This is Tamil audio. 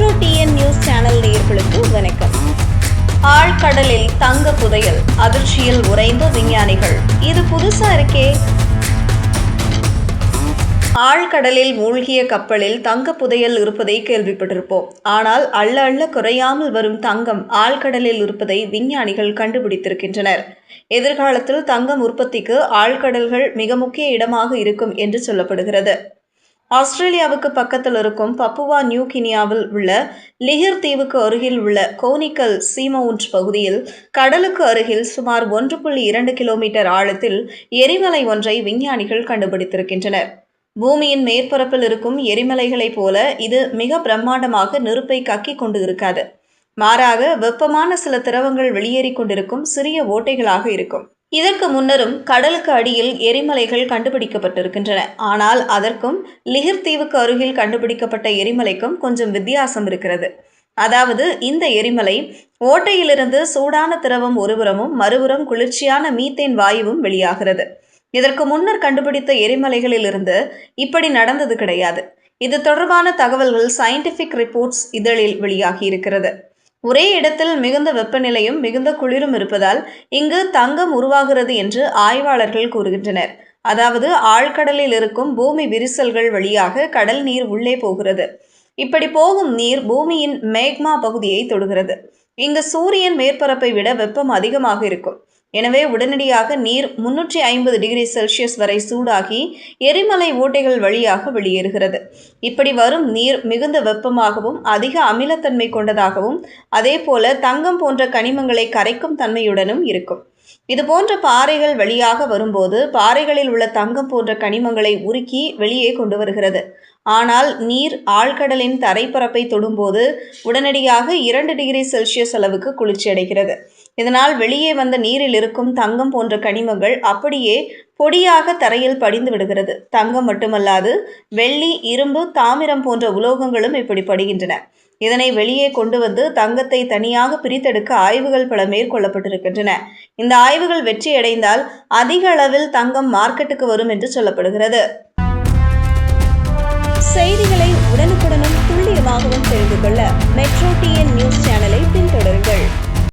மெட்ரோ டிஎன் நியூஸ் சேனல் நேர்களுக்கு வணக்கம். ஆழ்கடலில் தங்க புதையல் அதிர்ச்சியில் உறைந்த விஞ்ஞானிகள். இது புதுசா இருக்கே. ஆழ்கடலில் மூழ்கிய கப்பலில் தங்க புதையல் இருப்பதை கேள்விப்பட்டிருப்போம். ஆனால் அள்ள அள்ள குறையாமல் வரும் தங்கம் ஆழ்கடலில் இருப்பதை விஞ்ஞானிகள் கண்டுபிடித்திருக்கின்றனர். எதிர்காலத்தில் தங்கம் உற்பத்திக்கு ஆழ்கடல்கள் மிக முக்கிய இடமாக இருக்கும் என்று சொல்லப்படுகிறது. ஆஸ்திரேலியாவுக்கு பக்கத்தில் இருக்கும் பப்புவா நியூ கினியாவில் உள்ள லிஹிர் தீவுக்கு அருகில் உள்ள கோனிக்கல் சீமவுண்ட் பகுதியில் கடலுக்கு அருகில் சுமார் ஒன்று புள்ளி இரண்டு கிலோமீட்டர் ஆழத்தில் எரிமலை ஒன்றை விஞ்ஞானிகள் கண்டுபிடித்திருக்கின்றனர். பூமியின் மேற்பரப்பில் இருக்கும் எரிமலைகளைப் போல இது மிக பிரம்மாண்டமாக நெருப்பை கக்கிக் கொண்டு இருக்காது. மாறாக வெப்பமான சில திரவங்கள் வெளியேறிக் கொண்டிருக்கும் சிறிய ஓட்டைகளாக இருக்கும். இதற்கு முன்னரும் கடலுக்கு அடியில் எரிமலைகள் கண்டுபிடிக்கப்பட்டிருக்கின்றன. ஆனால் அதற்கும் லிஹிர் தீவுக்கு அருகில் கண்டுபிடிக்கப்பட்ட எரிமலைக்கும் கொஞ்சம் வித்தியாசம் இருக்கிறது. அதாவது இந்த எரிமலை ஓட்டையிலிருந்து சூடான திரவம் ஒருபுறமும் மறுபுறம் குளிர்ச்சியான மீத்தேன் வாயுவும் வெளியாகிறது. இதற்கு முன்னர் கண்டுபிடித்த எரிமலைகளிலிருந்து இப்படி நடந்தது கிடையாது. இது தொடர்பான தகவல்கள் சயின்டிஃபிக் ரிப்போர்ட்ஸ் இதழில் வெளியாகி இருக்கிறது ஒரே இடத்தில் மிகுந்த வெப்பநிலையும் மிகுந்த குளிரும் இருப்பதால் இங்கு தங்கம் உருவாகிறது என்று ஆய்வாளர்கள் கூறுகின்றனர். அதாவது ஆழ்கடலில் இருக்கும் பூமி விரிசல்கள் வழியாக கடல் நீர் உள்ளே போகிறது. இப்படி போகும் நீர் பூமியின் மேக்மா பகுதியை தொடுகிறது. இங்கு சூரியன் மேற்பரப்பை விட வெப்பம் அதிகமாக இருக்கும். எனவே உடனடியாக நீர் முன்னூற்றி ஐம்பது டிகிரி செல்சியஸ் வரை சூடாகி எரிமலை ஓட்டைகள் வழியாக வெளியேறுகிறது. இப்படி வரும் நீர் மிகுந்த வெப்பமாகவும் அதிக அமிலத்தன்மை கொண்டதாகவும் அதே போல தங்கம் போன்ற கனிமங்களை கரைக்கும் தன்மையுடனும் இருக்கும். இது போன்ற பாறைகள் வழியாக வரும்போது பாறைகளில் உள்ள தங்கம் போன்ற கனிமங்களை உருக்கி வெளியே கொண்டு வருகிறது. ஆனால் நீர் ஆழ்கடலின் தரைப்பரப்பை தொடும்போது உடனடியாக இரண்டு டிகிரி செல்சியஸ் அளவுக்கு குளிர்ச்சி அடைகிறது இதனால் வெளியே வந்த நீரில் இருக்கும் தங்கம் போன்ற கனிமங்கள் அப்படியே பொடியாக தரையில் படிந்து விடுகிறது. தங்கம் மட்டுமல்லாது வெள்ளி இரும்பு தாமிரம் போன்ற உலோகங்களும் இப்படி படுகின்றன. இதனை வெளியே கொண்டு வந்து தங்கத்தை தனியாக பிரித்தெடுக்க ஆய்வுகள் பல மேற்கொள்ளப்பட்டிருக்கின்றன. இந்த ஆய்வுகள் வெற்றியடைந்தால் அதிக அளவில் தங்கம் மார்க்கெட்டுக்கு வரும் என்று சொல்லப்படுகிறது. செய்திகளை உடனுக்குடனும் துல்லியமாகவும் தெரிந்து கொள்ள மெட்ரோ டிஎன் நியூஸ் சேனலை